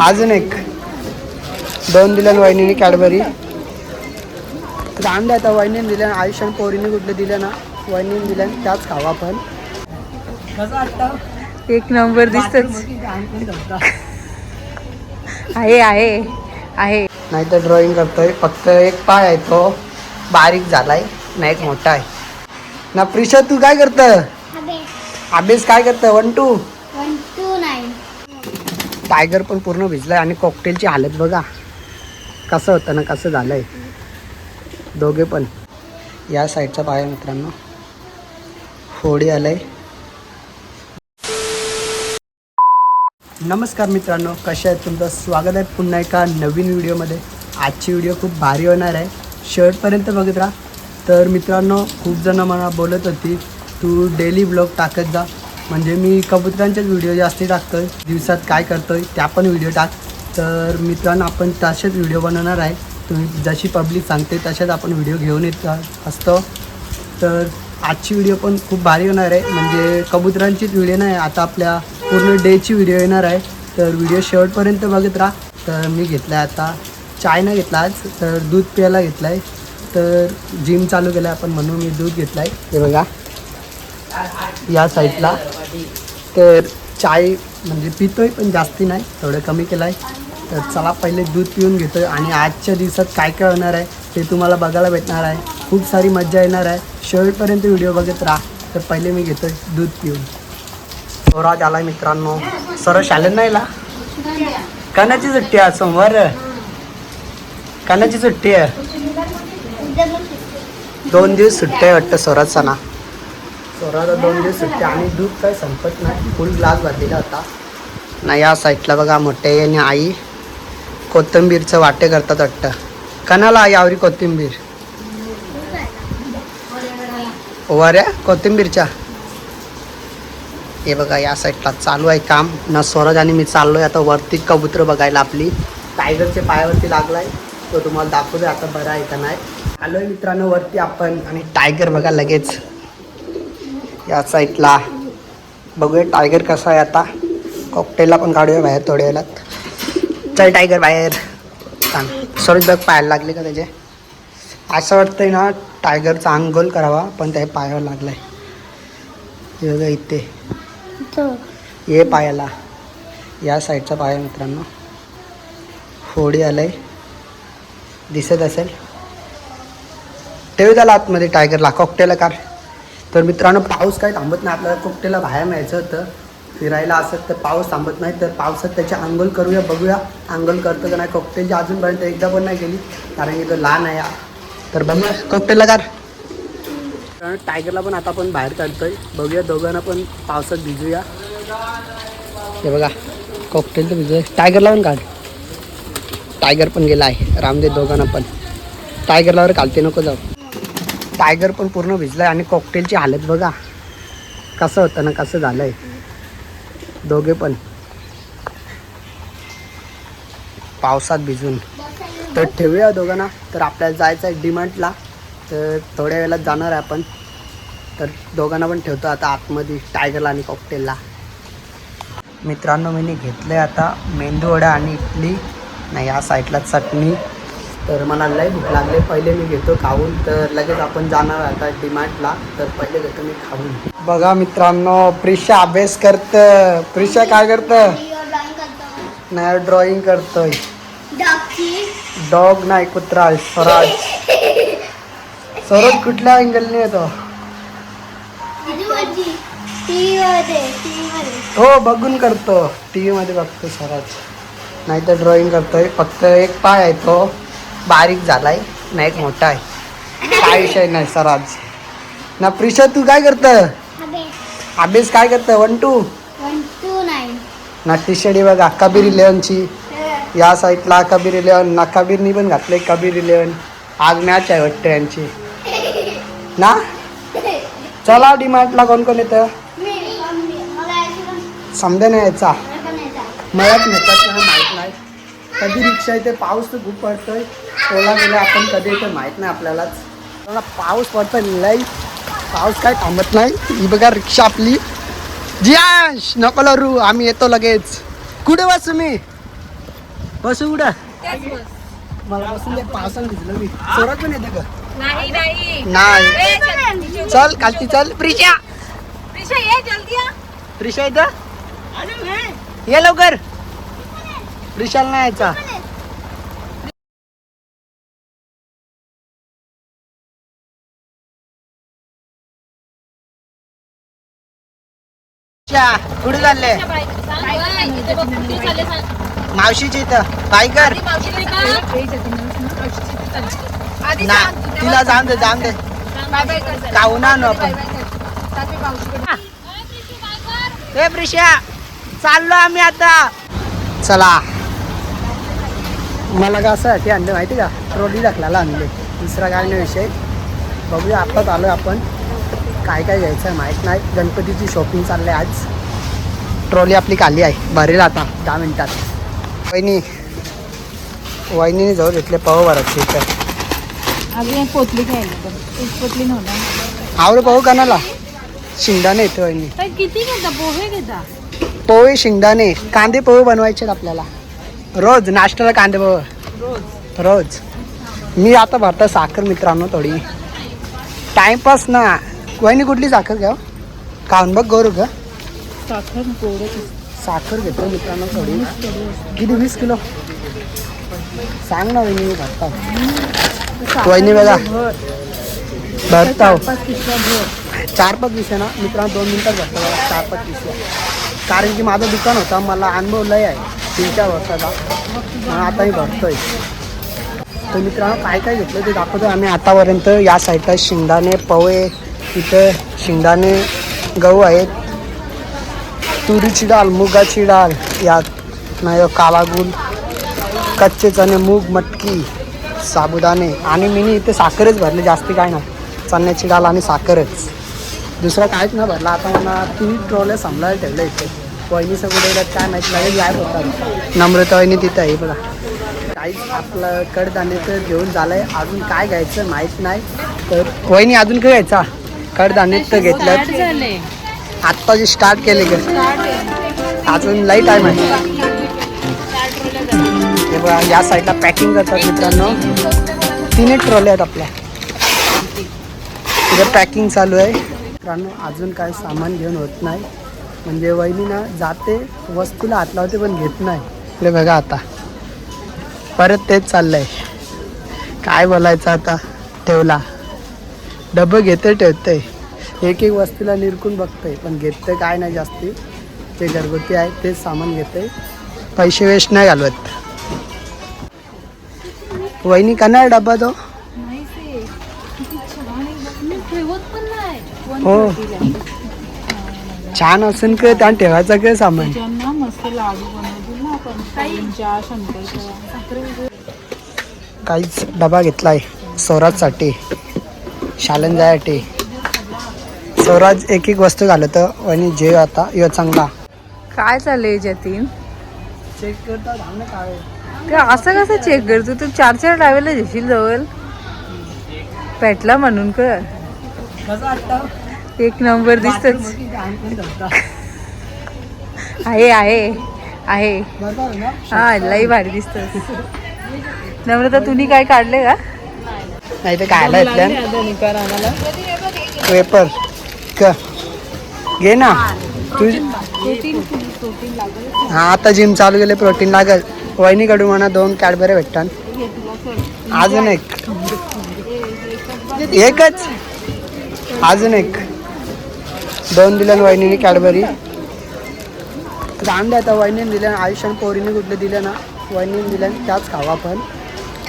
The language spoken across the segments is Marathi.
अजून एक. दोन दिल्या वहिनीने कॅडबरी. आणल्या आता वहिनीने दिल्या आयुष्यान पोरीने कुठले दिल्या ना वहिनीने दिल्या त्याच खावा आपण एक नंबर दिसतच. आहे आहे आहे. नाही तर ड्रॉइंग करतोय. फक्त एक पाय आहे तो. बारीक झालाय ना एक मोठा आहे. ना प्रिशा तू काय करत? अभ्यास. काय करत? One two? One two. Nine tiger पण पूर्ण भिजलाय आणि कॉकटेलची हालत बघा. कसं होतं ना कसं झालंय. दोघे पण. या साईडचा पाया मित्रांनो होडी आलंय. नमस्कार मित्रांनो कसे आहेत तुमचं? स्वागत आहे पुन्हा एका नवीन व्हिडिओमध्ये. आजची व्हिडिओ खूप भारी होणार आहे. शर्टपर्यंत बघत राहा. तर मित्रांनो खूप जण मला बोलत होती तू डेली ब्लॉग टाकत जा. म्हणजे मी कबुतरांचेच व्हिडिओ जास्ती टाकतोय. दिवसात काय करतोय त्या पण व्हिडिओ टाक. तर मित्रांनो आपण तसेच व्हिडिओ बनवणार आहे. तुम्ही जशी पब्लिक सांगते तसेच आपण व्हिडिओ घेऊन येत असतो. तर आजची व्हिडिओ पण खूप भारी होणार आहे. म्हणजे कबुतरांचीच व्हिडिओ नाही आता आपल्या पूर्ण डेची व्हिडिओ येणार आहे. तर व्हिडिओ शेवटपर्यंत बघत राहा. तर मी घेतला आहे आता चाय नाही घेतला आज. तर दूध प्यायला घेतला आहे तर जिम चालू केलं आहे आपण म्हणून मी दूध घेतला आहे ते बघा. या साईडला. तर चाय म्हणजे पितोय पण जास्ती नाही थोडं कमी केलं आहे तर चला पहिले दूध पिऊन घेतोय आणि आजच्या दिवसात काय काय होणार आहे ते तुम्हाला बघायला भेटणार आहे. खूप सारी मज्जा येणार आहे. शेवटपर्यंत व्हिडिओ बघत राहा. तर पहिले मी घेतोय दूध पिऊन. स्वराज आलाय मित्रांनो. सरस शाळेत नाही ला कानाची सुट्टी आहे सोमवार. कानाची सुट्टी आहे. दोन दिवस सुट्टी आहे वाटतं स्वराजचा ना. स्वराला दोन दिवस सुट्टी आणि दूध काही संपत नाही. फुल ग्लास भरलेला होता. ना या साईडला बघा मोठे आणि आई. कोथिंबीरचं वाटे करतात वाटतं. कणाला यावरी कोथिंबीर? वऱ्या? कोथिंबीरच्या? हे बघा या साईडला चालू आहे काम. ना स्वराज आणि मी चाललोय. आता वरती कबूतर बघायला आपली. टायगरच्या पायावरती लागलाय. तो तुम्हाला दाखवतोय आता बरा आहे का नाही. आलोय मित्रांनो वरती आपण. आणि टायगर बघा लगेच. या साईडला बघूया टायगर कसा आहे आता. कॉकटेलला पण काढूया बाहेर थोड्या वेळात. चल टायगर बाहेर. सांग सरोज बघ पायाला लागले का त्याचे? असं वाटतंय ना टायगरचा अंगोल करावा पण त्या पायावर लागलाय. हे बघा इथे. ये पायाला या साईडचा पाय आहे मित्रांनो. होडी आलंय. दिसत असेल. ठेव त्याला आतमध्ये टायगरला कॉकटेला कार तर मित्रांनो पाऊस काही थांबत नाही. आपल्याला कोकटेला बाहेर न्यायचं होतं. फिरायला असत तर पाऊस थांबत नाही. तर पावसात त्याची आंघोळ करूया बघूया आंघोळ करतं का नाही. कोकटेलची अजूनपर्यंत एकदा पण नाही गेली कारण की तो लहान आहे तर बघूया कोकटेलला कार कारण टायगरला पण आता आपण बाहेर काढतोय बघूया दोघांना पण पावसात भिजूया. हे बघा कॉकटेल तर भिजूया. टायगरला पण काढ टायगर पण गेला आहे. रामदेव दोघांना पण. टायगरला वर कालते नको जाऊ. टायगर पण पूर्ण भिजलाय आणि कॉकटेलची हालत बघा. कसं होतं ना कसं झालंय. दोघे पण. पावसात भिजून. तर ठेवूया दोघांना. तर आपल्याला जायचं आहे डिमांडला. तर थोड्या वेळात जाणार आहे आपण. तर दोघांना पण ठेवतो आता आतमध्ये टायगरला आणि कॉकटेलला मित्रांनो मी घेतलं आहे आता मेंदू वडा आणि इडली. नाही या साईडला चटणी. तर मला लय भूक लागले. पहिले मी घेतो खाऊन तर लगेच आपण जाणार आता डिमार्टला. तर पहिले घेतो मी खाऊन. बघा मित्रांनो प्रिशा अभ्यास करत प्रिशा काय करत नाही ड्रॉइंग करतोय. डॉग नाही कुत्रा स्वराज. स्वराज कुठल्या अँगलने येतो? हो बघून करतो. टी व्हीमध्ये बघतो स्वराज. नाही तर ड्रॉइंग करतोय. फक्त एक पाय आहे तो. बारीक झालाय नाही एक मोठा आहे. काय विषय नाही स्वराज ना प्रिशा तू काय करत? अभ्यास. काय करतं? One two? ना टी शर्ट बघा कबीर इलेव्हनची. या साईडला कबीर इलेव्हन ना कबीरनी पण घातले कबीर इलेव्हन. आज मॅच आहे वाटतं यांची. ना? चला डिमार्टला कोण कोण येतं? समजा नाही यायचा. मलाच नेतात. कधी रिक्षा येते पाऊस तर खूप पडतोय. ओला गेला आपण कधी येतो माहीत नाही आपल्यालाच मला पाऊस पडतोय लई. पाऊस काय थांबत नाही. ही बघा रिक्षा आपली. जियांश नको लरू आम्ही येतो लगेच. कुठे वाच तुम्ही? बसू कुठं मला बसून दे पावसानं भिजलो मी. सोडत पण येते का? नाही चल कालती चल. प्रिशा. प्रिशा ये जल्दी प्रिशा इथं. ये लवकर. प्रिशाला नाही यायचा कुठे चालले? मावशीची इथं. बाय कर. ना तिला जाऊन दे जाऊन दे. काहून आणू आपण प्रिशा चाललो आम्ही आता. चला. मला का असं की आणलं माहिती का? ट्रॉली दाखलाला आणले. दुसरा काय नाही विषय. बघूया आत्ताच आलो आपण. काय काय घ्यायचं आहे माहीत नाही. गणपतीची शॉपिंग चालली आहे आज. ट्रॉली आपली खाली आहे. भरेल आता दहा मिनिटात. वहिनी वहिनीने जवळ घेतले पाव भरायचे अजून एक पोतली आवडं पाहू कानाला. शेंगदाणे येतो वहिनी. किती घेता? पोहे घेता? पोहे शेंगदाणे. कांदे पोहे बनवायचे आहेत आपल्याला. रोज नाश्त्याला कांदे पोहे रोज. मी आता भरता साखर मित्रांनो थोडी. टाइमपास ना. वहिनी कुठली साखर घ्या काहून बघ गोरू का साखर गोड साखर घेतो मित्रांनो थोडी. किती? वीस किलो. सांग ना वहिनी मी भरता. वहिनी बघा. भरता हो. चार पाच दिवस ना. मित्रांनो दोन मिनिटात भरतो चार पाच दिवस कारण की माझं दुकान होतं. मला अनुभव लय आहे. तीन चार वर्षाचा. म्हणून आताही भरतोय. तर मित्रांनो काय काय घेतलं ते दाखवतो. आम्ही आतापर्यंत या साईडला शेंगदाणे पवळे इथं शेंगदाणे गहू आहेत. तुरीची डाळ मुगाची डाळ यात नाही हो, कालागुल कच्चे चणे मूग मटकी साबुदाणे आणि मी इथे साखरच भरली जास्ती काय नाही. चण्याची डाळ आणि साखरच. दुसरा काहीच नाही भरला. आता मला तीन ट्रॉल्या सांभाळायला ठेवलं इथे. वहिनी सगळं गेल्यात काय माहिती लागेल गायब होतात. नम्रता वहिनी तिथं आहे बघा. काहीच आपलं कडधान्याचं घेऊन झालंय. अजून काय घ्यायचं माहीत नाही. तर वहिनी अजून काय घ्यायचा? कडधान्य तर घेतलं झाले. आत्ता जे स्टार्ट केले ग. अजून लई टाईम आहे हे बघा या साईडला पॅकिंग करतात मित्रांनो. तिन्ही ट्रॉले आहेत आपल्या. तिथे पॅकिंग चालू आहे. मित्रांनो अजून काय सामान घेऊन होत नाही. म्हणजे वहिनी ना जाते वस्तूला हात लावते पण घेत नाही. इकडे बघा आता. परत तेच चाललंय. काय बोलायचं आता? ठेवला. डबं घेते ठेवते. एक एक वस्तूला निरकून बघतोय पण घेतंय काय नाही जास्ती. जे घरगुती आहे तेच सामान घेते. पैसे वेस्ट नाही घालवत. वहिनी कणार डब्बा तो? हो. छान असून का? त्या ठेवायचं काय सामान? त्यांना मस्त लाडू बनवतील ना आपण ताईंच्या शंकरच्या. काहीच डबा घेतलाय स्वराजसाठी शालन जायसाठी. स्वराज एक एक वस्तू घालत आणि जे आता यो चांगला. काय चाललंय जतीन चेक करता काय? ते असं कसं चेक करतो? तू चार चार डावेला घेशील जवळ? पेटला म्हणून कर. कसं वाटतं? एक नंबर दिसतच आहे आहे आहे हा लई भारी दिसत नम्रता तुम्ही काय काढले का नाही ते खायला येतल्या पेपर क घे ना तू हा आता जिम चालू केले प्रोटीन लागल वहिनीकडून म्हणा दोन कॅडबरे भेटतात अजून एक एकच अजून एक दोन दिल्या ना वहिनीने कॅडबरी. राम आता वहिनीने दिल्या आयुष्य आणि पोरीने कुठले दिले ना वहिनीने दिल्या त्याच खावा आपण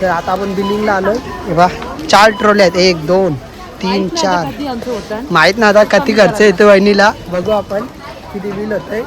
तर आता आपण बिलिंगला आलो. हे बा चार ट्रोले आहेत. एक दोन तीन चार. माहीत ना आता किती खर्च येतो वहिनीला. बघू आपण किती बिल होतंय.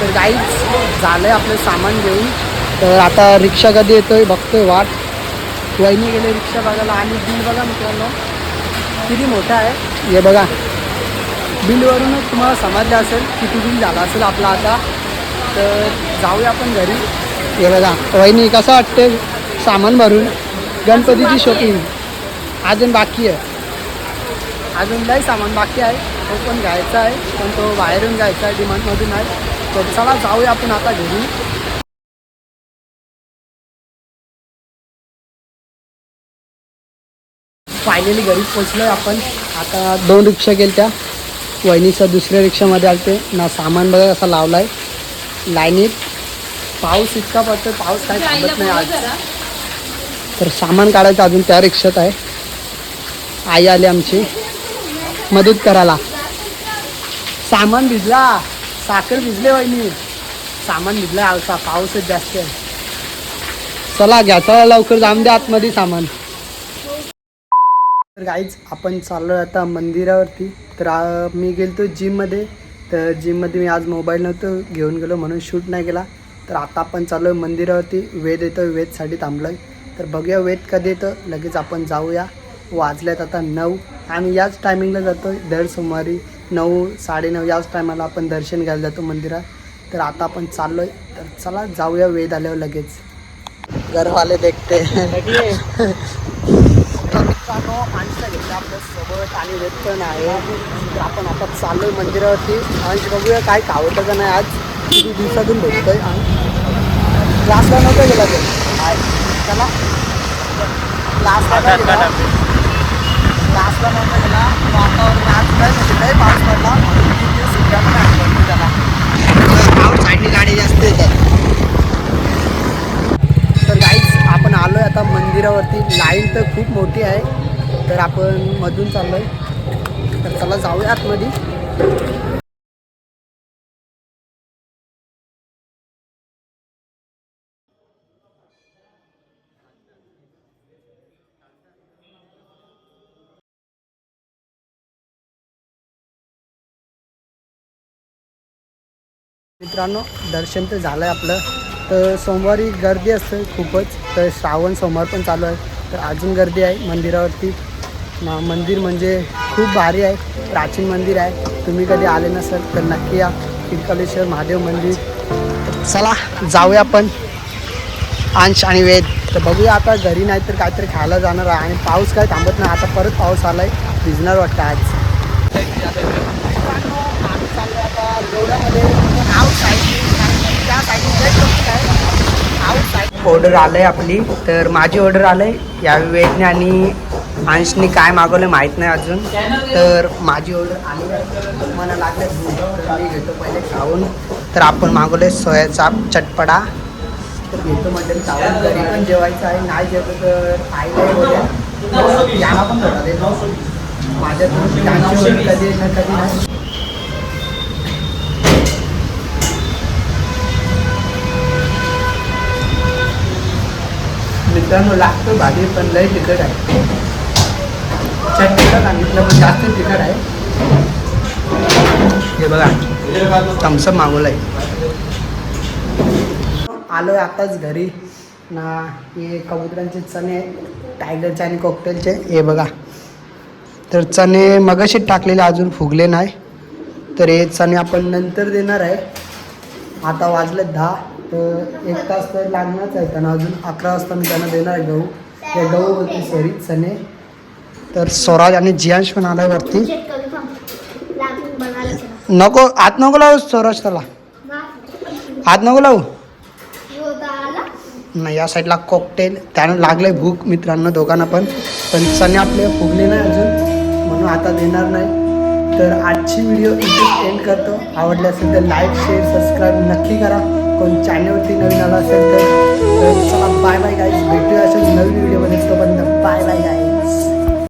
तर गाईच झालंय आपलं सामान घेऊन. तर आता रिक्षा कधी येतोय? बघतोय वाट. वहिनी गेले रिक्षा बघायला आणि बिल बघा मित्रांनो. किती मोठं आहे? हे बघा. बिलवरूनच तुम्हाला समजलं असेल किती बिल झालं असेल आपला आता. तर जाऊया आपण घरी. हे बघा वहिनी कसं वाटते सामान भरून? गणपतीची शॉपिंग अजून बाकी आहे. अजून लय सामान बाकी आहे. तो पण घ्यायचा आहे पण तो बाहेरून घ्यायचा आहे डिमांडमधून आहे. तर चला जाऊया आपण आता घरी. फायनली घरी पोचलो आपण. आता दोन रिक्षा गेल्या त्या वहिनीच्या दुसऱ्या रिक्षामध्ये आलते. ना सामान बघा कसा लावला आहे लाईनीत. पाऊस इतका पडतो पाऊस काय थांबत नाही आज. तर सामान काढायचं अजून त्या रिक्षात आहे. आई आली आमची. मदत करायला. सामान भिजला. साखर भिजले वहिनी. सामान भिजलं आवसा पाऊसच जास्त आहे. चला घ्या. चला लवकर जाऊन द्या आतमध्ये सामान. तर गाईज आपण चाललो आहे आता मंदिरावरती. तर आ, मी गेलतो जिममध्ये तर जिममध्ये मी आज मोबाईल नव्हतं घेऊन गेलो म्हणून शूट नाही केला. तर आता आपण चाललो आहे मंदिरावरती. वेद येतो वेदसाठी थांबलो आहे तर बघूया वेद कधी येतं. लगेच आपण जाऊया. वाजल्यात आता नऊ. आम्ही याच टायमिंगला जातो दर सोमवारी नऊ साडेनऊ याच टायमाला आपण दर्शन घ्यायला जातो मंदिरात. तर आता आपण चाललो आहे तर चला जाऊया वेद आल्यावर लगेच. घरवाले देखते. मित्रांनो माणसं घेतलं आपल्यासोबत आणि व्यक्त पण आहे तर आपण आता चाललोय मंदिरावरती. आणि बघूया काय कावतं का नाही आज. किती दिवसातून भेटतोय आणि क्लासला नव्हतं गेला तो. आहे क्लासला नाही गेला. क्लासला नव्हता गेला. वातावरण आज काय म्हणजे लय पाऊस पडला म्हणून तीन दिवस सुट्ट्या पण आहे भरपूर त्याला पाऊस साईडनी गाडी जास्त येतात तर गाईच आपण आलो आहे आता मंदिरावरती लाईन तर खूप मोठी आहे. तर आपण मधून चाललो आहे तर चला जाऊया आतमध्ये. मित्रांनो दर्शन तर झालं आहे आपलं. तर सोमवारी गर्दी असते खूपच. तर श्रावण सोमवार पण चालू आहे. तर अजून गर्दी आहे मंदिरावरती. म- मंदिर म्हणजे खूप भारी आहे. प्राचीन मंदिर आहे. तुम्ही कधी आले नसाल तर नक्की या. किरकलेश्वर महादेव मंदिर. चला जाऊया आपण. अंश आणि वेद. तर बघूया आता घरी नाही तर काहीतरी खायला जाणार आहे. आणि पाऊस काय थांबत नाही. आता परत पाऊस आला आहे भिजणार वाटतं आज. आता. रोडामध्ये आउट ऑर्डर आलं आहे ऑर्डर आलंय आपली. तर माझी ऑर्डर आलंय. या वेदने आणि अंशने काय मागवलं माहीत नाही अजून. तर माझी ऑर्डर आली. मला लागलं तर मी घेतो पहिले खाऊन. तर आपण मागवले सोयाचाप चटपडा तर घेतो म्हणजे खाऊन घरी पण जेवायचं आहे. नाही जेवलं तर आईला नाही याला पण माझ्या कधी ना कधी मित्रांनो लागतो भाजी पण लय तिखट आहे. चटणीला सांगितलं पण जास्त तिखट आहे. हे बघा थम्सअप मागवलं आहे आलो आहे आताच घरी. ना हे कबुतरांचे चणे आहेत टायगरचे आणि कॉकटेलचे हे बघा. तर चणे मगाशी टाकलेले अजून फुगले नाही. तर हे चणे आपण नंतर देणार आहे. आता वाजलं दहा. तर एक तास तर लागणारच आहे. त्यांना अजून अकरा वाजता मी त्यांना देणार आहे गहू. ते गहू होते सॉरी चणे तर स्वराज आणि जियांश पण आलाय वरती. नको आत नको लावू स्वराज त्याला. आत नको लावू. आला. नाही या साईडला कॉकटेल त्यानं लागलंय भूक मित्रांनो दोघांना पण. पण चणे आपले फुगले नाही अजून. म्हणून आता देणार नाही. तर आजची व्हिडिओ इथे एंड करतो. आवडले असेल तर लाईक शेअर सबस्क्राईब नक्की करा. कोण चॅनलवरती नवीन आला असेल तर चला बाय बाय गाईज भेटूया असेल नवीन व्हिडिओमध्ये तोपर्यंत बाय बाय गाईज